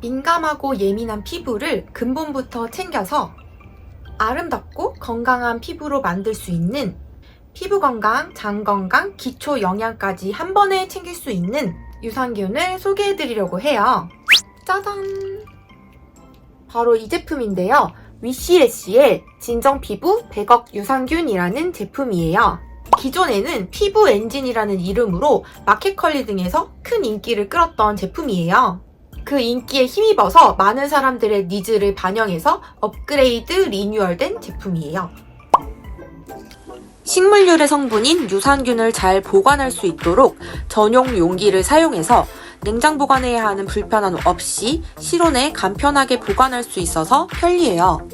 민감하고 예민한 피부를 근본부터 챙겨서 아름답고 건강한 피부로 만들 수 있는 피부 건강, 장 건강, 기초 영양까지 한 번에 챙길 수 있는 유산균을 소개해 드리려고 해요. 짜잔! 바로 이 제품인데요. 위시레시의 진정 피부 100억 유산균이라는 제품이에요. 기존에는 피부 엔진이라는 이름으로 마켓컬리 등에서 큰 인기를 끌었던 제품이에요. 그 인기에 힘입어서 많은 사람들의 니즈를 반영해서 업그레이드 리뉴얼된 제품이에요. 식물유래 성분인 유산균을 잘 보관할 수 있도록 전용 용기를 사용해서 냉장 보관해야 하는 불편함 없이 실온에 간편하게 보관할 수 있어서 편리해요.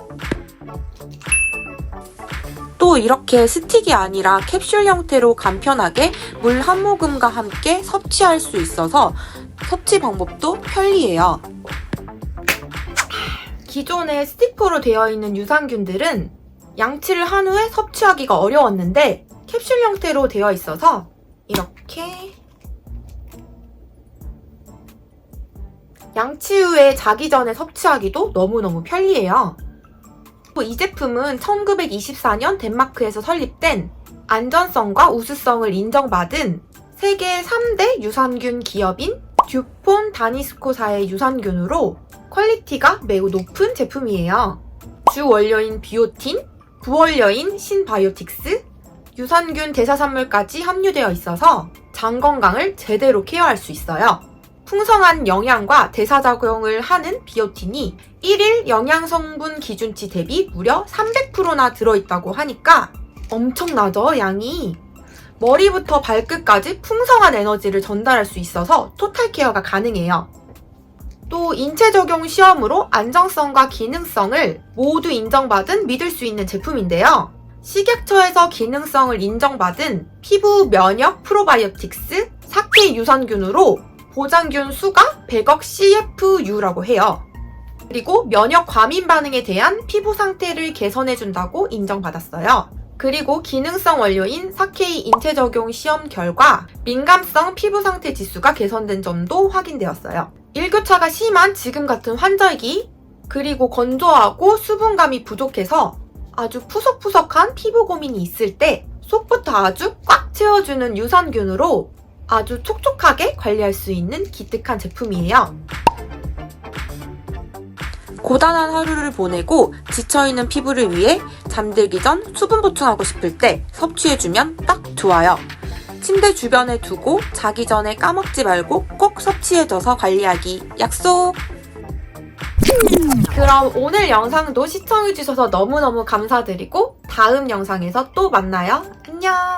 또 이렇게 스틱이 아니라 캡슐 형태로 간편하게 물 한 모금과 함께 섭취할 수 있어서 섭취 방법도 편리해요. 기존에 스틱포로 되어 있는 유산균들은 양치를 한 후에 섭취하기가 어려웠는데 캡슐 형태로 되어 있어서 이렇게 양치 후에 자기 전에 섭취하기도 너무너무 편리해요. 이 제품은 1924년 덴마크에서 설립된 안전성과 우수성을 인정받은 세계 3대 유산균 기업인 듀폰 다니스코사의 유산균으로 퀄리티가 매우 높은 제품이에요. 주 원료인 비오틴, 부원료인 신바이오틱스, 유산균 대사산물까지 함유되어 있어서 장 건강을 제대로 케어할 수 있어요. 풍성한 영양과 대사작용을 하는 비오틴이 1일 영양성분 기준치 대비 무려 300%나 들어있다고 하니까 엄청나죠, 양이? 머리부터 발끝까지 풍성한 에너지를 전달할 수 있어서 토탈 케어가 가능해요. 또 인체 적용 시험으로 안정성과 기능성을 모두 인정받은 믿을 수 있는 제품인데요. 식약처에서 기능성을 인정받은 피부 면역 프로바이오틱스 사케 유산균으로 보장균 수가 100억 CFU라고 해요. 그리고 면역 과민 반응에 대한 피부 상태를 개선해준다고 인정받았어요. 그리고 기능성 원료인 사케이 인체 적용 시험 결과 민감성 피부 상태 지수가 개선된 점도 확인되었어요. 일교차가 심한 지금 같은 환절기, 그리고 건조하고 수분감이 부족해서 아주 푸석푸석한 피부 고민이 있을 때 속부터 아주 꽉 채워주는 유산균으로 아주 촉촉하게 관리할 수 있는 기특한 제품이에요. 고단한 하루를 보내고 지쳐있는 피부를 위해 잠들기 전 수분 보충하고 싶을 때 섭취해주면 딱 좋아요. 침대 주변에 두고 자기 전에 까먹지 말고 꼭 섭취해줘서 관리하기 약속! 그럼 오늘 영상도 시청해주셔서 너무너무 감사드리고 다음 영상에서 또 만나요. 안녕!